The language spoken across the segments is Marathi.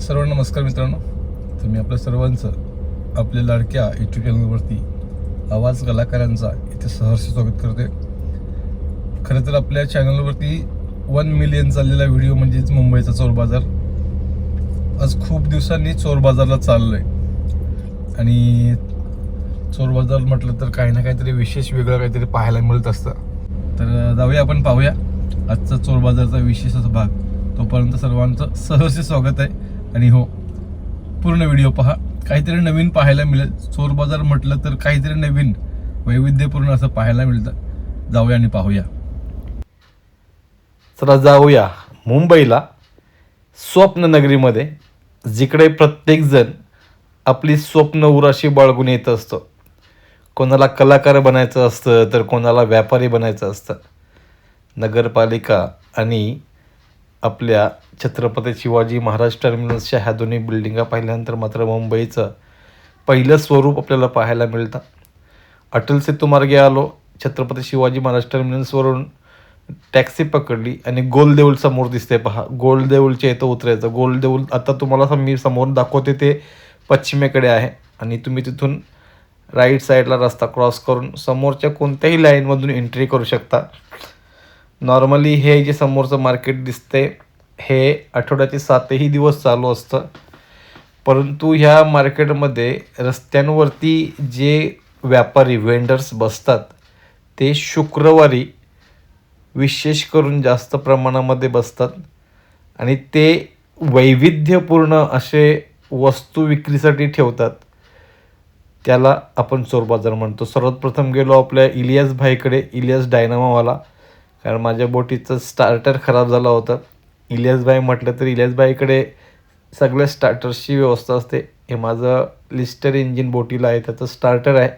सर्व नमस्कार मित्रांनो. तर मी आपल्या सर्वांचं आपल्या लाडक्या यूट्यूब चॅनलवरती आवाज कलाकारांचा इथे सहर्ष स्वागत करते. खरं तर आपल्या चॅनलवरती वन मिलियन चाललेला व्हिडिओ म्हणजेच मुंबईचा चोर बाजार. आज खूप दिवसांनी चोर बाजारला चाललं आहे आणि चोर बाजार म्हटलं तर काही ना काहीतरी विशेष वेगळं काहीतरी पाहायला मिळत असतं. तर जाऊया आपण पाहूया. आजचा चोर बाजारचा विशेष भाग. तोपर्यंत सर्वांचं सहर्ष स्वागत आहे. आणि हो पूर्ण व्हिडिओ पहा. काहीतरी नवीन पाहायला मिळेल. चोर बाजार म्हटलं तर काहीतरी नवीन वैविध्यपूर्ण असं पाहायला मिळतं. जाऊया आणि पाहूया. चला जाऊया मुंबईला स्वप्ननगरीमध्ये जिकडे प्रत्येकजण आपली स्वप्न उराशी बाळगून येत असतो. कोणाला कलाकार बनायचं असतं तर कोणाला व्यापारी बनायचं असतं. नगरपालिका आणि आपल्या छत्रपती शिवाजी महाराज टर्मिनसच्या ह्या दोन्ही बिल्डिंगा पाहिल्यानंतर मात्र मुंबईचं पहिलं स्वरूप आपल्याला पाहायला मिळतं. अटल सेतूमार्गे आलो छत्रपती शिवाजी महाराज टर्मिनसवरून टॅक्सी पकडली आणि गोलदेऊल समोर दिसते पहा. गोल देऊळच्या इथं उतरायचं. गोलदेऊल आता तुम्हाला सम- मी समोर दाखवते ते पश्चिमेकडे आहे आणि तुम्ही तिथून राईट साईडला रस्ता क्रॉस करून समोरच्या कोणत्याही लाईनमधून एंट्री करू शकता. नॉर्मली हे जे समोरचं मार्केट दिसते हे आठवड्याचे सातही दिवस चालू असतं. परंतु ह्या मार्केटमध्ये रस्त्यांवरती जे व्यापारी वेंडर्स बसतात ते शुक्रवारी विशेष करून जास्त प्रमाणामध्ये बसतात. आणि ते वैविध्यपूर्ण असे वस्तू विक्रीसाठी ठेवतात. त्याला आपण चोर बाजार म्हणतो. सर्वात प्रथम गेलो आपल्या इलियास भाईकडे इलियास डायनामावाला. कारण माझ्या बोटीचं स्टार्टर खराब झाला होता. इलियासबाई म्हटलं तर इलियासबाईकडे सगळ्या स्टार्टर्सची व्यवस्था असते. हे माझं लिस्टर इंजिन बोटीला आहे त्याचं स्टार्टर आहे.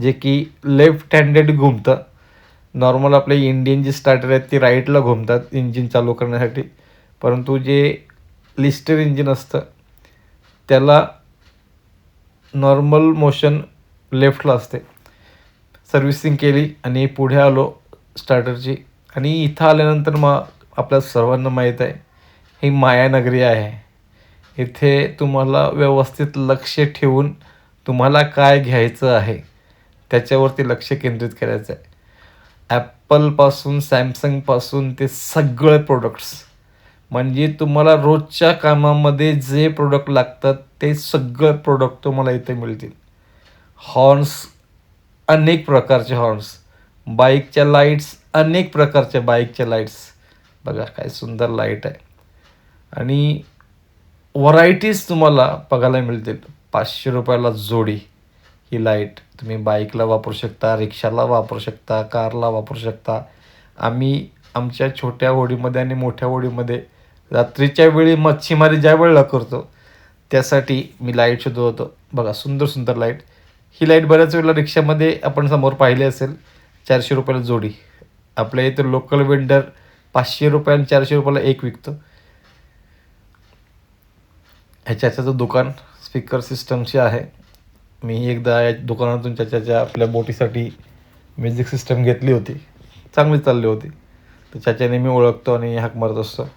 जे की लेफ्ट हँडेड घुमतं. नॉर्मल आपले इंडियन जे स्टार्टर आहेत ते राईटला घुमतात इंजिन चालू करण्यासाठी. परंतु जे लिस्टर इंजिन असतं त्याला नॉर्मल मोशन लेफ्टला असते. सर्व्हिसिंग केली आणि पुढे आलो स्टार्टरची आणि इथं आल्यानंतर मग आपल्या सर्वांना माहीत आहे ही मायानगरी आहे. इथे तुम्हाला व्यवस्थित लक्ष ठेवून तुम्हाला काय घ्यायचं आहे त्याच्यावरती लक्ष केंद्रित करायचं आहे. ॲपलपासून सॅमसंगपासून ते सगळे प्रोडक्ट्स म्हणजे तुम्हाला रोजच्या कामामध्ये जे प्रोडक्ट लागतात ते सगळे प्रोडक्ट तुम्हाला इथे मिळतील. हॉर्न्स अनेक प्रकारचे हॉर्न्स बाईकच्या लाईट्स अनेक प्रकारच्या बाईकच्या लाईट्स. बघा काय सुंदर लाइट आहे. आणि व्हरायटीज तुम्हाला बघायला मिळतील. पाचशे रुपयाला जोडी ही लाइट. तुम्ही बाईकला वापरू शकता रिक्षाला वापरू शकता कारला वापरू शकता. आम्ही आमच्या छोट्या होडीमध्ये आणि मोठ्या होडीमध्ये रात्रीच्या वेळी मच्छीमारी ज्या वेळेला करतो त्यासाठी मी लाइट शोधवतो. बघा सुंदर सुंदर लाइट. ही लाइट बऱ्याच वेळेला रिक्षामध्ये आपण समोर पाहिली असेल. चारशे रुपयाला जोडी. आपल्या इथं लोकल वेंडर पाचशे रुपये चारशे रुपयाला एक विकतो. ह्याच्याचं दुकान स्पीकर सिस्टमचे आहे. मी एकदा या दुकानातून त्याच्याच्या आपल्या बोटीसाठी म्युझिक सिस्टम घेतली होती. चांगली चालली होती. तर त्याच्याने मी ओळखतो आणि हाक मारत असतो.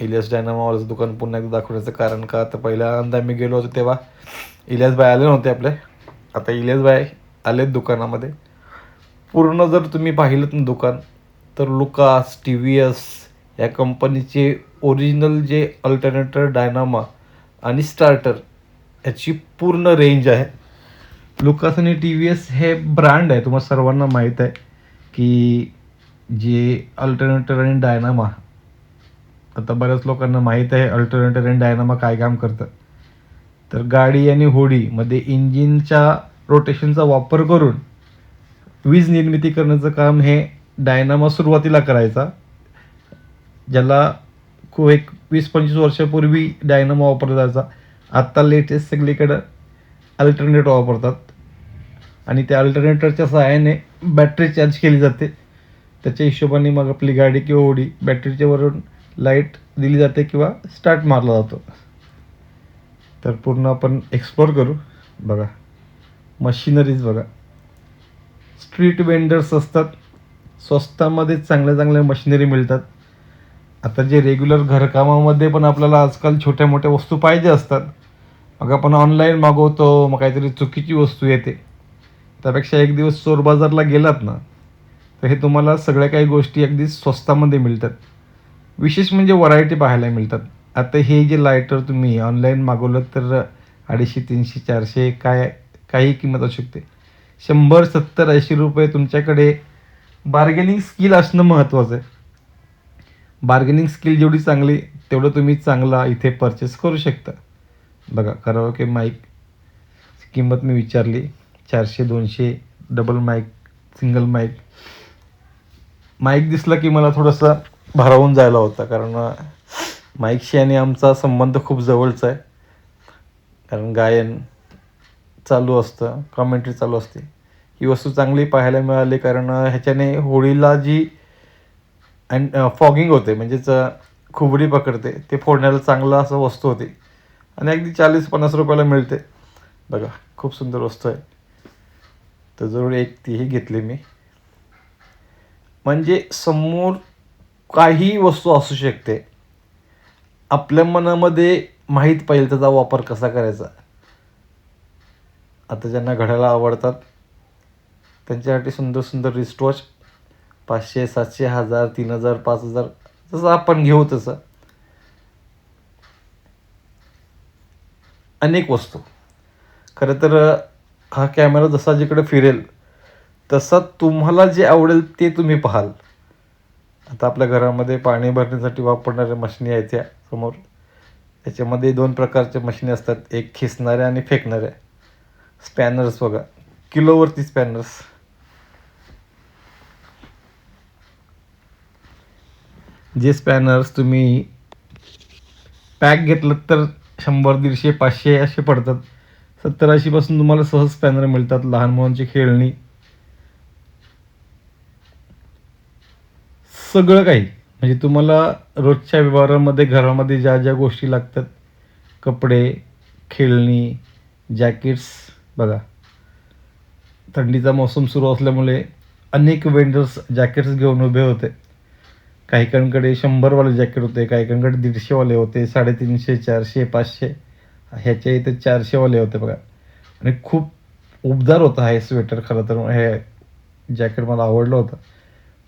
इलियास डायनामावालाचं दुकान पुन्हा एकदा दाखवण्याचं कारण का? तर पहिल्यांदा मी गेलो होतो तेव्हा इलियास बाय आले नव्हते आपले. आता इलियास बाय आलेत दुकानामध्ये. पूर्ण जर तुम्ही पाहिलं ना दुकान तर लुकास टी व्ही एस या कंपनीचे ओरिजिनल जे अल्टरनेटर डायनामा आणि स्टार्टर याची पूर्ण रेंज आहे. लुकास आणि टी व्ही एस हे ब्रँड आहे. तुम्हाला सर्वांना माहीत आहे की जे अल्टरनेटर आणि डायनामा आता बऱ्याच लोकांना माहीत आहे अल्टरनेटर आणि डायनामा काय काम करतं. तर गाडी आणि होडीमध्ये इंजिनच्या रोटेशनचा वापर करून वीज निर्मिती करण्याचं काम हे डायनामा सुरुवातीला करायचा. ज्याला खूप एक वीस पंचवीस वर्षापूर्वी डायनामा वापरला जायचा. आत्ता लेटेस्ट सगळीकडं अल्टरनेटर वापरतात. आणि त्या अल्टरनेटरच्या सहाय्याने बॅटरी चार्ज केली जाते. त्याच्या हिशोबाने मग आपली गाडी किंवा ओढी बॅटरीच्या वरून लाइट दिली जाते किंवा स्टार्ट मारला जातो. तर पूर्ण आपण एक्सप्लोर करू. बघा. मशिनरीज बघा. स्ट्रीट वेंडर्स असतात. स्वस्तामध्ये चांगल्या चांगल्या मशिनरी मिळतात. आता जे रेग्युलर घरकामामध्ये पण आपल्याला आजकाल छोट्या मोठ्या वस्तू पाहिजे असतात. मग आपण ऑनलाईन मागवतो मग काहीतरी चुकीची वस्तू येते. त्यापेक्षा एक दिवस चोर बाजारला गेलात ना तर हे तुम्हाला सगळ्या काही गोष्टी अगदी स्वस्तामध्ये मिळतात. विशेष म्हणजे व्हरायटी पाहायला मिळतात. आता हे जे लायटर तुम्ही ऑनलाईन मागवलं तर अडीचशे तीनशे चारशे काय काही किंमत असू शकते. शंभर सत्तर ऐंशी रुपये तुमच्याकडे. बार्गेनिंग स्किल असणं महत्त्वाचं आहे. बार्गेनिंग स्किल जेवढी चांगली तेवढं तुम्ही चांगला इथे परचेस करू शकता. बघा करावं माईक किंमत मी विचारली. चारशे दोनशे double mic single mic mic दिसला की मला थोडंसं भारावून जायला होता कारण माईकशी आणि आमचा संबंध खूप जवळचा आहे. कारण गायन चालू असतं कॉमेंट्री चालू असते. ही वस्तू चांगली पाहायला मिळाली कारण ह्याच्याने होळीला जी अँड फॉगिंग होते म्हणजेच अ, खुबडी पकडते ते फोडण्याला चांगलं असं वस्तू होती. आणि अगदी चाळीस पन्नास रुपयाला मिळते. बघा खूप सुंदर वस्तू आहे. तर जरूर एक तीही घेतली मी. म्हणजे समोर काही वस्तू असू शकते. आपल्या मनामध्ये माहीत पाहिजे त्याचा वापर कसा करायचा. आता ज्यांना घड्याला आवडतात त्यांच्यासाठी सुंदर सुंदर रिस्टवॉच पाचशे सातशे हजार तीन हजार पाच हजार जसं आपण घेऊ तसं. अनेक वस्तू. खरं तर हा कॅमेरा जसा जिकडे फिरेल तसा तुम्हाला जे आवडेल ते तुम्ही पाहाल. आता आपल्या घरामध्ये पाणी भरण्यासाठी वापरणाऱ्या मशिनी आहेत त्या समोर. त्याच्यामध्ये दोन प्रकारच्या मशिनी असतात एक खिसणाऱ्या आणि फेकणाऱ्या. स्पॅनर्स बघा किलोवरती स्पॅनर्स. जे स्पॅनर्स तुम्ही पॅक घेतलं तर शंभर दीडशे पाचशे असे पडतात. सत्तर ऐंशीपासून तुम्हाला सहज स्पॅनर मिळतात लहान मुलांची खेळणी. सगळं काही. म्हणजे तुम्हाला रोजच्या व्यवहारामध्ये घरामध्ये ज्या ज्या गोष्टी लागतात कपडे खेळणी जॅकेट्स बघा. थंडीचा मोसम सुरू असल्यामुळे अनेक वेंडर्स जॅकेट्स घेऊन उभे होते. काही कांकडे शंभरवाले जॅकेट होते काही कांकडे दीडशेवाले होते साडेतीनशे चारशे पाचशे. ह्याच्या इथे चारशेवाले होते बघा. आणि खूप उबदार होता हे स्वेटर खरं तर. हे जॅकेट मला आवडलं होतं.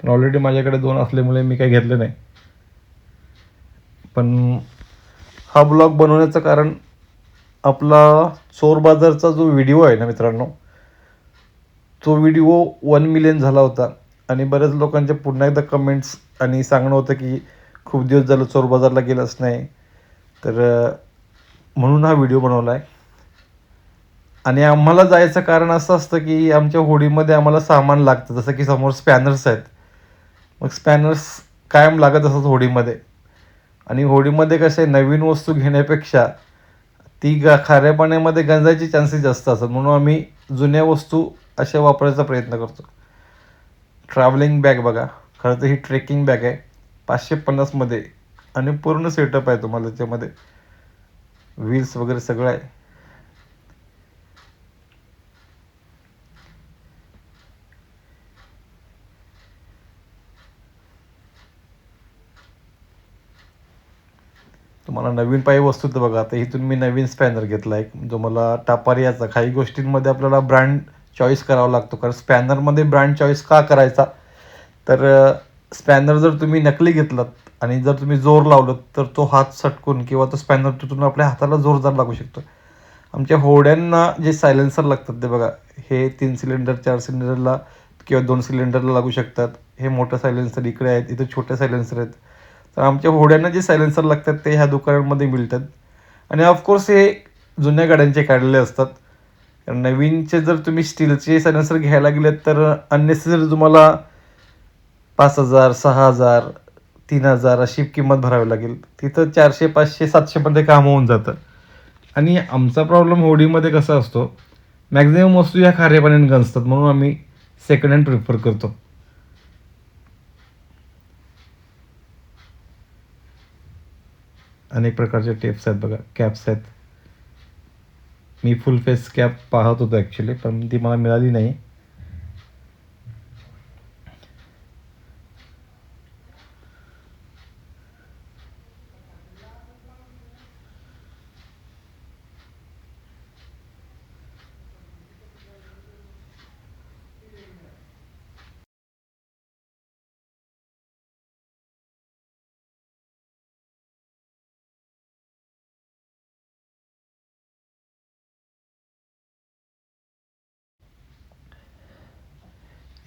पण ऑलरेडी माझ्याकडे दोन असल्यामुळे मी काही घेतलं नाही. पण हा ब्लॉग बनवण्याचं कारण आपला चोर बाजारचा जो व्हिडिओ आहे ना मित्रांनो तो व्हिडिओ वन मिलियन झाला होता. आणि बऱ्याच लोकांच्या पुन्हा एकदा कमेंट्स आणि सांगणं होतं की खूप दिवस झालं चोर बाजारला गेलंच नाही. तर म्हणून हा व्हिडिओ बनवला आहे आणि आम्हाला जायचं कारण असं असतं की आमच्या होडीमध्ये आम्हाला सामान लागतं जसं की समोर स्पॅनर्स आहेत. मग स्पॅनर्स कायम लागत असतात होडीमध्ये. आणि होडीमध्ये कसं आहे नवीन वस्तू घेण्यापेक्षा ती ग खाऱ्या पाण्यामध्ये गंजायचे चान्सेस जास्त असतात. म्हणून आम्ही जुन्या वस्तू अशा वापरायचा प्रयत्न करतो. ट्रॅव्हलिंग बॅग बघा. खरं तर ही ट्रेकिंग बॅग आहे. पाचशे पन्नासमध्ये आणि पूर्ण सेटअप आहे तुम्हाला त्याच्यामध्ये. व्हील्स वगैरे सगळं आहे. तुम्हाला नवीन पाहिजे वस्तू तर बघा. आता इथून मी नवीन स्पॅनर घेतला आहे जो मला टापारियाचा काही गोष्टींमध्ये आपल्याला ब्रँड चॉईस करावा लागतो. कारण स्पॅनरमध्ये ब्रँड चॉईस का करायचा? तर स्पॅनर जर तुम्ही नकली घेतलात आणि जर तुम्ही जोर लावलं तर तो हात सटकून किंवा तो स्पॅनर तुटून आपल्या हाताला जोरदार लागू शकतो. आमच्या होड्यांना जे सायलेन्सर लागतात ते बघा हे तीन सिलेंडर चार सिलेंडरला किंवा दोन सिलेंडरला लागू शकतात. हे मोठं सायलेन्सर इकडे आहेत इथं छोटे सायलेन्सर आहेत. तर आमच्या होड्यांना जे सायलेन्सर लागतात ते ह्या दुकानांमध्ये मिळतात. आणि ऑफकोर्स हे जुन्या गाड्यांचे काढलेले असतात. नवीनचे जर तुम्ही स्टीलचे सायलेन्सर घ्यायला गेलेत तर अननेसेसरी तुम्हाला पाच हजार सहा हजार तीन हजार अशी किंमत भरावी लागेल. तिथं चारशे पाचशे सातशेमध्ये काम होऊन जातं. आणि आमचा प्रॉब्लेम होडीमध्ये कसा असतो? मॅक्झिमम वस्तू ह्या खाऱ्यापाण्याने गंजतात म्हणून आम्ही सेकंड हँड प्रिफर करतो. अनेक प्रकारचे टेप्स आहेत बघा कॅप्स आहेत. मी फुल फेस कॅप पाहत होतो ॲक्च्युली पण ती मला मिळाली नाही.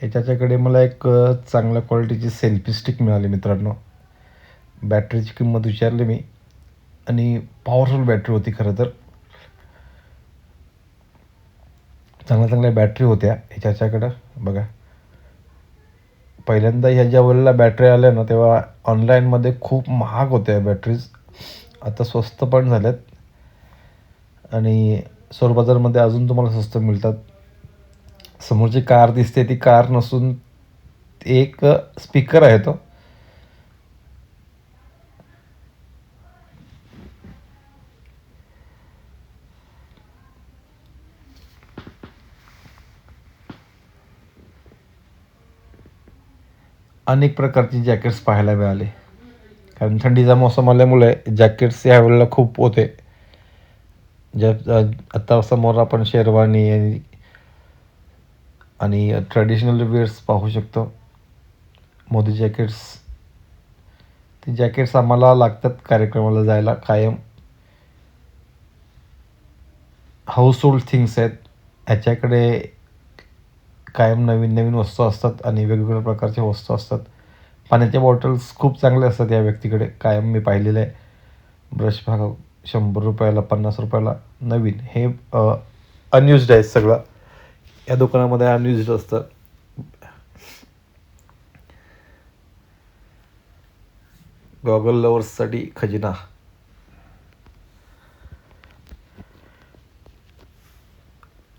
याच्याकडे मला एक चांगल्या क्वालिटीची सेल्फी स्टिक मिळाली मित्रांनो. बॅटरीची किंमत विचारली मी. आणि पॉवरफुल बॅटरी होती खरं तर. चांगल्या चांगल्या बॅटरी होत्या ह्याच्याकडं बघा. पहिल्यांदा ह्या ज्या वेळेला बॅटरी आल्या ना तेव्हा ऑनलाईनमध्ये खूप महाग होत्या बॅटरीज आता स्वस्त पण झाल्यात. आणि सोर बाजारमध्ये अजून तुम्हाला स्वस्त मिळतात. समोरची कार दिसते ती कार नसून एक स्पीकर आहे तो. अनेक प्रकारची जॅकेट्स पाहायला मिळाले. कारण थंडीचा मोसम आल्यामुळे जॅकेट्स यावेळेला खूप होते. ज्या आता समोर आपण शेरवानी आणि ट्रॅडिशनल वेअर्स पाहू शकतो. मोदी जॅकेट्स ते जॅकेट्स आम्हाला लागतात कार्यक्रमाला जायला कायम. हाऊसहोल्ड थिंग्स आहेत. ह्याच्याकडे कायम नवीन नवीन वस्तू असतात आणि वेगवेगळ्या प्रकारच्या वस्तू असतात. पाण्याच्या बॉटल्स खूप चांगले असतात या व्यक्तीकडे. कायम मी पाहिलेलं आहे. ब्रश भाग शंभर रुपयाला पन्नास रुपयाला नवीन. हे अनयुज्ड आहे सगळं. या दुकानामध्ये अनयुज्ड असतं. गॉगल लवर्ससाठी खजिना.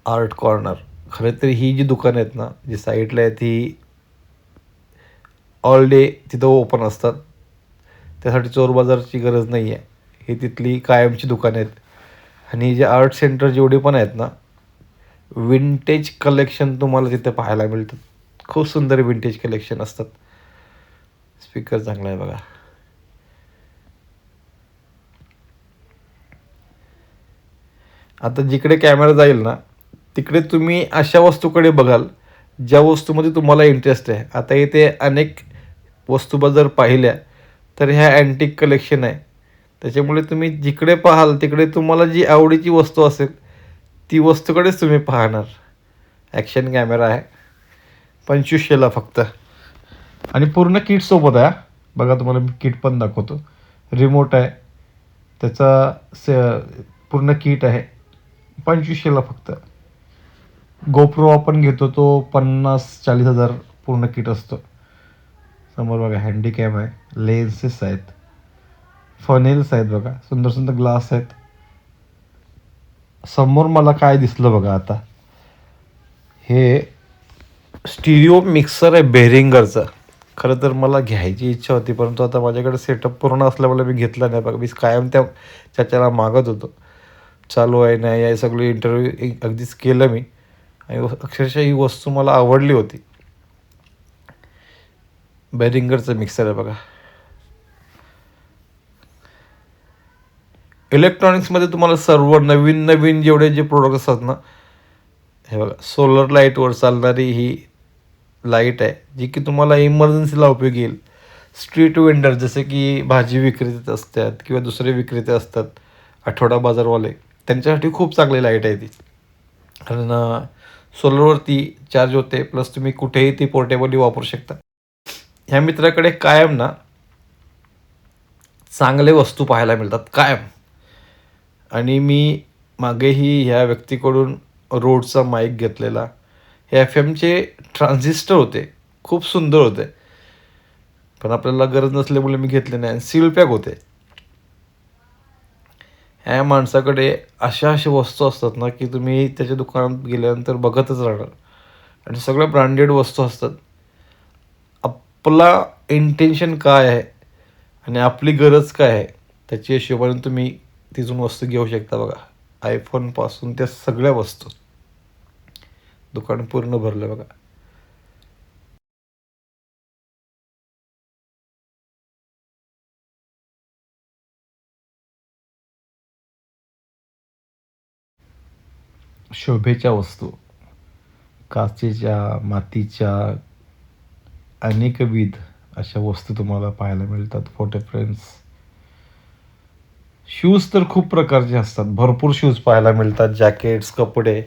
आर्ट कॉर्नर खरं तर ही जी दुकानं आहेत ना जी साईडला आहेत ही ऑल डे तिथं ओपन असतात. त्यासाठी चोर बाजारची गरज नाही आहे ही तिथली कायमची दुकानं आहेत. आणि जे आर्ट सेंटर जेवढे पण आहेत ना विंटेज कलेक्शन तुम्हाला तिथे पाहायला मिळतं खूप सुंदर विंटेज कलेक्शन असतात. स्पीकर चांगला आहे बघा. आता जिकडे कॅमेरा जाईल ना तिकडे तुम्ही अशा वस्तूकडे बघाल ज्या वस्तूमध्ये तुम्हाला इंटरेस्ट आहे. आता इथे अनेक वस्तू जर पाहिल्या तर ह्या अँटिक कलेक्शन आहे. त्याच्यामुळे तुम्ही जिकडे पाहाल तिकडे तुम्हाला जी आवडीची वस्तू असेल ती वस्तूकडेच तुम्ही पाहणार. ॲक्शन कॅमेरा आहे. पंचवीसशेला फक्त. आणि पूर्ण किटसोबत आहे बघा तुम्हाला मी किट पण दाखवतो. रिमोट आहे. त्याचा से पूर्ण किट आहे. पंचवीसशेला फक्त. गोप्रो आपण घेतो तो पन्नास चाळीस हजार पूर्ण किट असतो. समोर बघा हँडीकॅम आहे. लेन्सेस आहेत. फनेल्स आहेत बघा. सुंदर सुंदर ग्लास आहेत. समोर मला काय दिसलं बघा आता. हे स्टिरिओ मिक्सर आहे बेरिंगरचं. खरं तर मला घ्यायची इच्छा होती परंतु आता माझ्याकडे सेटअप पूर्ण असल्यामुळे मी घेतला नाही. बघा मी कायम त्या त्याच्याला मागत होतो. चालू आहे नाही या सगळी इंटरव्ह्यू अगदीच केलं मी. आणि अक्षरशः ही वस्तू मला आवडली होती. बेरिंगरचं मिक्सर आहे बघा. इलेक्ट्रॉनिक्समध्ये तुम्हाला सर्व नवीन नवीन जेवढे जे प्रोडक्ट असतात ना हे बघा सोलर लाईटवर चालणारी ही लाइट आहे जी की तुम्हाला इमर्जन्सीला उपयोग येईल. स्ट्रीट वेंडर जसे की भाजी विक्रेते असतात किंवा दुसरे विक्रेते असतात आठवडा बाजारवाले त्यांच्यासाठी खूप चांगली लाइट आहे ती. कारण सोलरवरती चार्ज होते प्लस तुम्ही कुठेही ती पोर्टेबली वापरू शकता. ह्या मित्राकडे कायम ना चांगले वस्तू पाहायला मिळतात कायम. आणि मी मागेही ह्या व्यक्तीकडून रोडचा माईक घेतलेला. हे एफ एमचे ट्रान्झिस्टर होते. खूप सुंदर होते. पण आपल्याला गरज नसल्यामुळे मी घेतले नाही. आणि सील पॅक होते. ह्या माणसाकडे अशा अशा वस्तू असतात ना की तुम्ही त्याच्या दुकानात गेल्यानंतर बघतच राहणार. आणि सगळ्या ब्रँडेड वस्तू असतात. आपला इंटेन्शन काय आहे? आणि आपली गरज काय आहे? त्याच्या हिशोबाने तुम्ही तिथून वस्तू घेऊ शकता बघा. आयफोनपासून त्या सगळ्या वस्तू. दुकान पूर्ण भरलं बघा. शोभेच्या वस्तू काचेच्या मातीच्या अनेकविध अशा वस्तू तुम्हाला पाहायला मिळतात. फोटो फ्रेम्स शूज तर खूप प्रकारचे असतात. भरपूर शूज पाहायला मिळतात. जॅकेट्स कपडे.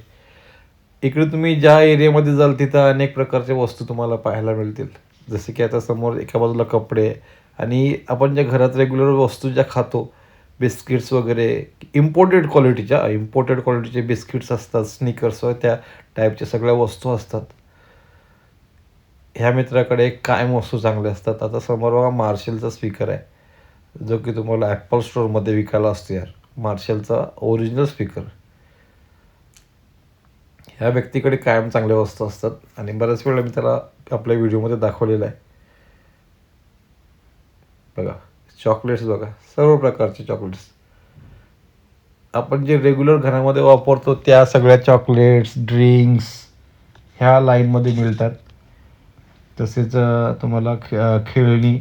इकडे तुम्ही ज्या एरियामध्ये जाल तिथं अनेक प्रकारच्या वस्तू तुम्हाला पाहायला मिळतील. जसे की आता समोर एका बाजूला कपडे आणि आपण ज्या घरात रेग्युलर वस्तू ज्या खातो बिस्किट्स वगैरे इम्पोर्टेड क्वालिटीच्या इम्पोर्टेड क्वालिटीचे बिस्किट्स असतात स्निकर्स त्या टाईपच्या सगळ्या वस्तू असतात. ह्या मित्राकडे कायम वस्तू चांगल्या असतात. आता समोर बघा मार्शलचा स्पीकर आहे. जो की तुम्हाला ॲपल स्टोअरमध्ये विकायला असतो यार. मार्शलचा ओरिजिनल स्पीकर ह्या व्यक्तीकडे कायम चांगल्या वस्तू असतात. आणि बऱ्याच वेळा मी त्याला आपल्या व्हिडिओमध्ये दाखवलेलं आहे. बघा चॉकलेट्स बघा सर्व प्रकारचे चॉकलेट्स आपण जे रेग्युलर घरामध्ये वापरतो त्या सगळ्या चॉकलेट्स ड्रिंक्स ह्या लाईनमध्ये मिळतात. तसेच तुम्हाला खे खेळणी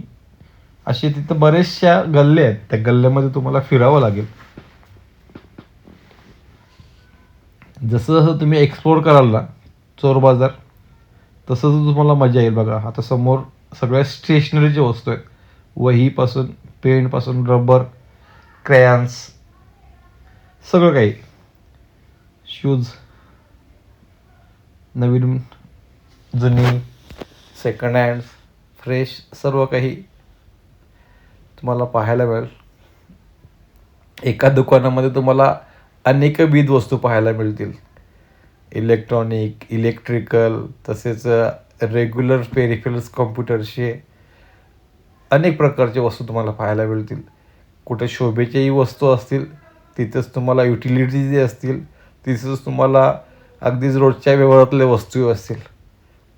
असे तिथं बरेचशा गल्ले आहेत. त्या गल्ल्यामध्ये तुम्हाला फिरावं लागेल. जसं जसं तुम्ही एक्सप्लोअर कराल ना चोर बाजार तसं तुम्हाला मजा येईल बघा. आता समोर सगळ्या स्टेशनरीच्या वस्तू आहेत. वहीपासून पेनपासून रबर क्रॅन्स सगळं काही. शूज नवीन जुनी सेकंड हँड फ्रेश सर्व काही तुम्हाला पाहायला मिळेल. एका दुकानामध्ये तुम्हाला अनेकविध वस्तू पाहायला मिळतील. इलेक्ट्रॉनिक इलेक्ट्रिकल तसेच रेग्युलर पेरिफेरल्स कॉम्प्युटरचे अनेक प्रकारच्या वस्तू तुम्हाला पाहायला मिळतील. कुठे शोभेच्याही वस्तू असतील तिथेच तुम्हाला युटिलिटीज जे असतील तिथेच तुम्हाला अगदीच रोजच्या व्यवहारातल्या वस्तू असतील.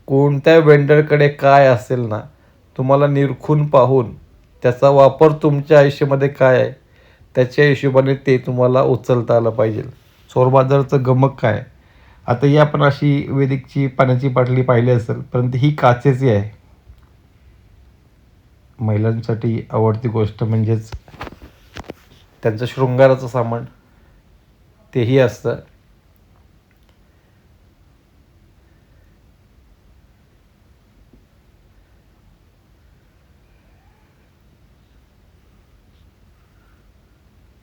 कोणत्या वेंडरकडे काय असेल ना तुम्हाला निरखून पाहून त्याचा वापर तुमच्या आयुष्यामध्ये काय आहे? त्याच्या हिशोबाने ते तुम्हाला उचलता आलं पाहिजे. सोरबाजारचं गमक काय? आता ही आपण अशी वेदिकची पाण्याची बाटली पाहिली असेल परंतु ही काचेची आहे. महिलांसाठी आवडती गोष्ट म्हणजेच त्यांचं शृंगाराचं सामान तेही असतं.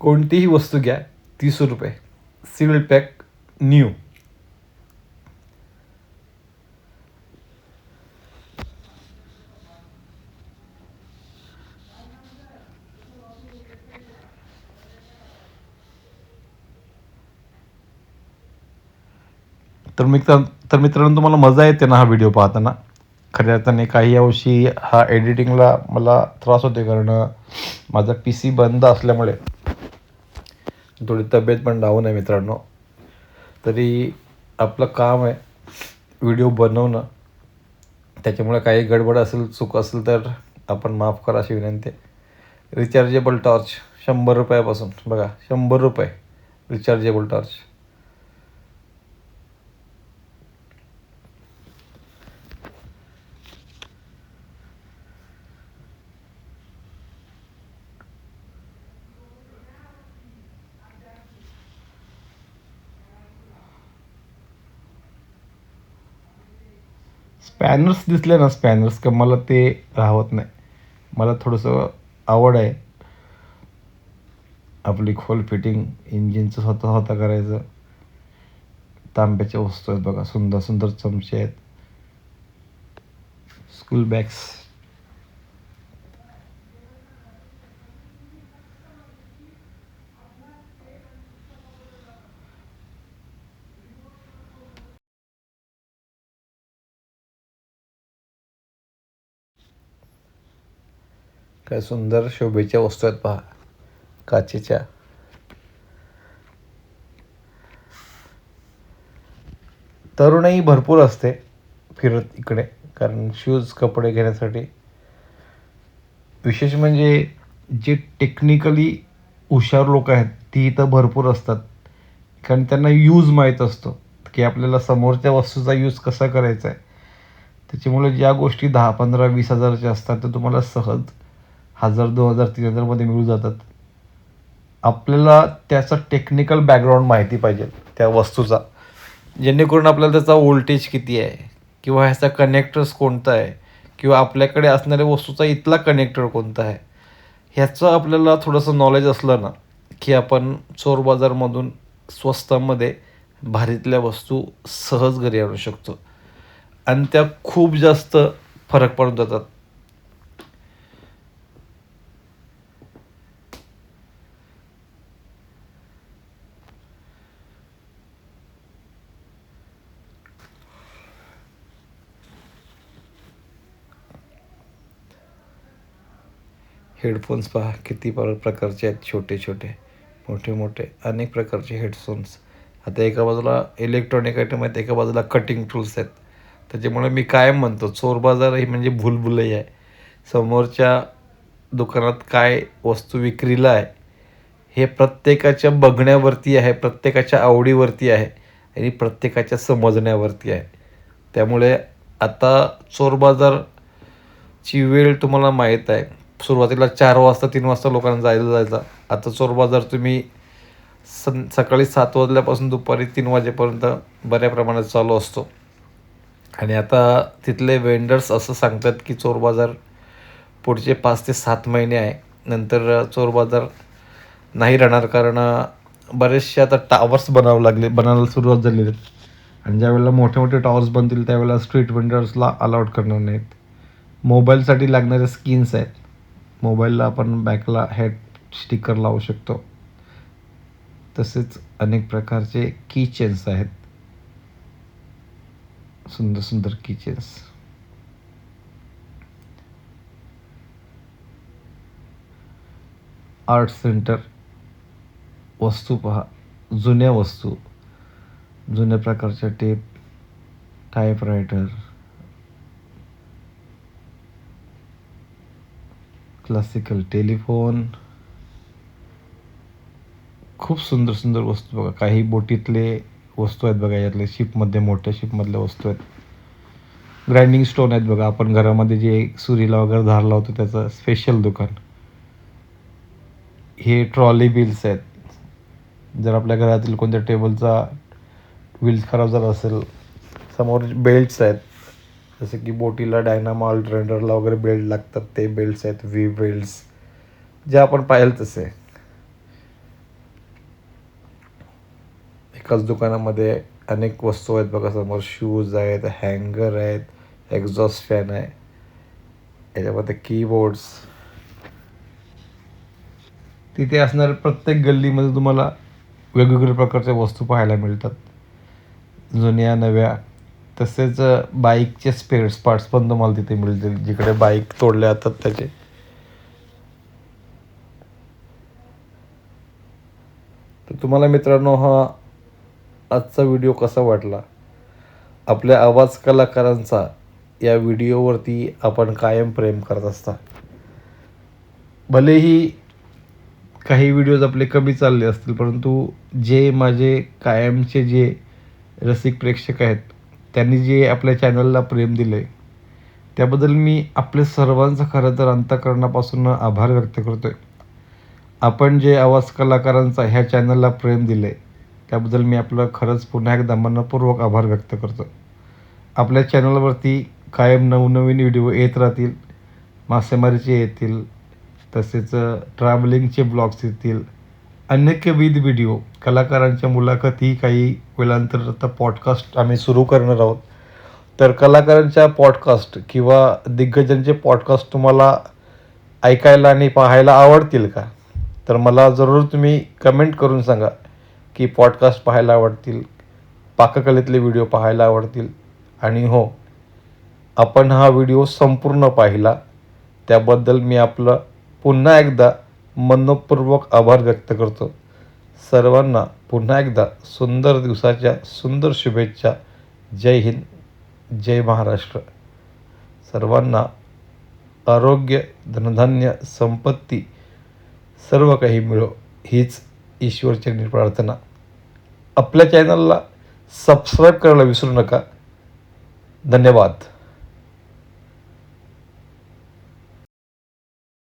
कोणतीही वस्तू घ्या तीस रुपये. सील पॅक न्यू तर मित्र तर मित्रांनो तुम्हाला मजा येते ना हा व्हिडिओ पाहताना. खऱ्या अर्थाने काही अंशी हा एडिटिंगला मला त्रास होते कारण माझा पी सी बंद असल्यामुळे. थोडी तब्येत पण डाऊन आहे मित्रांनो. तरी आपलं काम आहे व्हिडिओ बनवणं. त्याच्यामुळे काही गडबड असेल चूक असेल तर आपण माफ करा अशी विनंती. आहे रिचार्जेबल टॉर्च शंभर रुपयापासून. बघा शंभर रुपये. रिचार्जेबल टॉर्च स्पॅनर्स दिसले ना स्पॅनर्स का मला ते राहत नाही. मला थोडंसं आवड आहे. आपली खोल फिटिंग इंजिनचं स्वतः स्वतः करायचं. तांब्याच्या वस्तू आहेत बघा सुंदर सुंदर चमचे आहेत. स्कूल बॅग्स काय सुंदर शोभेच्या वस्तू आहेत पहा. काचेच्या. तरुणही भरपूर असते फिरत इकडे कारण शूज कपडे घेण्यासाठी. विशेष म्हणजे जे टेक्निकली हुशार लोक आहेत ती इथं भरपूर असतात. कारण त्यांना यूज माहीत असतो की आपल्याला समोरच्या वस्तूचा यूज कसा करायचा आहे. त्याच्यामुळे ज्या गोष्टी दहा पंधरा वीस हजाराच्या असतात त्या तुम्हाला सहज हजार दोन हजार तीन हजारमध्ये मिळून जातात. आपल्याला त्याचा टेक्निकल बॅकग्राऊंड माहिती पाहिजे त्या वस्तूचा. जेणेकरून आपल्याला त्याचा वोल्टेज किती आहे किंवा ह्याचा कनेक्टर्स कोणता आहे किंवा आपल्याकडे असणाऱ्या वस्तूचा इथला कनेक्टर कोणता आहे ह्याचं आपल्याला थोडंसं नॉलेज असलं ना की आपण चोर बाजारमधून स्वस्तामध्ये भारीतल्या वस्तू सहज घरी आणू शकतो. आणि त्या खूप जास्त फरक पडून जातात. हेडफोन्स पहा किती पर प्रकारचे आहेत छोटे छोटे मोठे मोठे अनेक प्रकारचे हेडफोन्स आता एका बाजूला इलेक्ट्रॉनिक आयटम आहेत एका बाजूला कटिंग टूल्स आहेत. त्याच्यामुळे मी कायम म्हणतो चोर बाजार ही म्हणजे भूलभुलई आहे. समोरच्या दुकानात काय वस्तू विक्रीला आहे हे प्रत्येकाच्या बघण्यावरती आहे प्रत्येकाच्या आवडीवरती आहे आणि प्रत्येकाच्या समजण्यावरती आहे. त्यामुळे आता चोर बाजारची वेळ तुम्हाला माहीत आहे. सुरुवातीला चार वाजता तीन वाजता लोकांना जायला जायचा. आता चोर बाजार तुम्ही सं सकाळी सात वाजल्यापासून दुपारी तीन वाजेपर्यंत बऱ्या प्रमाणात चालू असतो. आणि आता तिथले वेंडर्स असं सांगतात की चोर बाजार पुढचे पाच ते सात महिने आहे नंतर चोर बाजार नाही राहणार कारण बरेचसे आता टावर्स बनावं लागले बनायला सुरुवात झालेली आहेत आणि ज्यावेळेला मोठे मोठे टॉवर्स बनतील त्यावेळेला स्ट्रीट वेंडर्सला अलाउड करणार नाहीत. मोबाईलसाठी लागणाऱ्या स्कीन्स आहेत. मोबाईलला आपण बॅकला हेड स्टिकर लावू शकतो. तसेच अनेक प्रकारचे की चेन्स आहेत. सुंदर सुंदर की चेन्स आर्ट सेंटर वस्तू पहा. जुन्या वस्तू. जुन्या प्रकारच्या टेप टाईपरायटर क्लासिकल टेलिफोन खूप सुंदर सुंदर वस्तू बघा. काही बोटीतले वस्तू आहेत बघा यातले शिपमध्ये मोठ्या शिपमधल्या वस्तू आहेत. ग्राइंडिंग स्टोन आहेत बघा. आपण घरामध्ये जे सुरीला वगैरे धार लावतो त्याचं स्पेशल दुकान. हे ट्रॉली बिल्स आहेत. जर आपल्या घरातील कोणत्या टेबलचा व्हील्स खराब झाला असेल समोर बेल्ट्स आहेत. जसं की बोटीला डायनामॉल ट्रेंडरला वगैरे बेल्ट लागतात ते बेल्ट्स आहेत व्ही बेल्ट्स जे आपण पाहिलं तसे. एकाच दुकानामध्ये अनेक वस्तू आहेत बघा समोर शूज आहेत हँगर आहेत एक्झॉस्ट फॅन आहे याच्यामध्ये कीबोर्ड्स तिथे असणाऱ्या प्रत्येक गल्लीमध्ये तुम्हाला वेगवेगळ्या प्रकारच्या वस्तू पाहायला मिळतात. जुन्या नव्या तसेच बाईकचे स्पेअर्स पार्ट्स पण तुम्हाला तिथे मिळतील. जिकडे बाईक तोडले जातात त्याचे. तर तुम्हाला मित्रांनो हा आजचा व्हिडिओ कसा वाटला? आपल्या आवाज कलाकारांचा या व्हिडिओवरती आपण कायम प्रेम करत असता. भलेही काही व्हिडिओज आपले कमी चालले असतील परंतु जे माझे कायमचे जे रसिक प्रेक्षक आहेत त्यांनी जे आपल्या चॅनलला प्रेम दिलं आहे त्याबद्दल मी आपल्या सर्वांचं खरं तर अंतकरणापासून आभार व्यक्त करतो आहे आपण जे आवाज कलाकारांचा ह्या चॅनलला प्रेम दिलं आहे त्याबद्दल मी आपलं खरंच पुन्हा एकदा मनपूर्वक आभार व्यक्त करतो आपल्या चॅनलवरती कायम नवनवीन व्हिडिओ येत राहतील मासेमारीचे येतील तसेच ट्रॅव्हलिंगचे ब्लॉग्स येतील अनेकविध व्हिडिओ कलाकारांच्या मुलाखती काही वेळानंतर आता पॉडकास्ट आम्ही सुरू करणार आहोत. तर कलाकारांच्या पॉडकास्ट किंवा दिग्गजांचे पॉडकास्ट तुम्हाला ऐकायला आणि पाहायला आवडतील का? तर मला जरूर तुम्ही कमेंट करून सांगा की पॉडकास्ट पाहायला आवडतील पाककलेतले व्हिडिओ पाहायला आवडतील. आणि हो आपण हा व्हिडिओ संपूर्ण पाहिला. त्याबद्दल मी आपलं पुन्हा एकदा मनपूर्वक आभार व्यक्त करतो. सर्वांना पुन्हा एकदा सुंदर दिवसाच्या सुंदर शुभेच्छा. जय हिंद जय महाराष्ट्र. सर्वांना आरोग्य धनधान्य संपत्ती सर्व काही मिळो हीच ईश्वरचरणी प्रार्थना. आपल्या चॅनलला सबस्क्राईब करायला विसरू नका. धन्यवाद.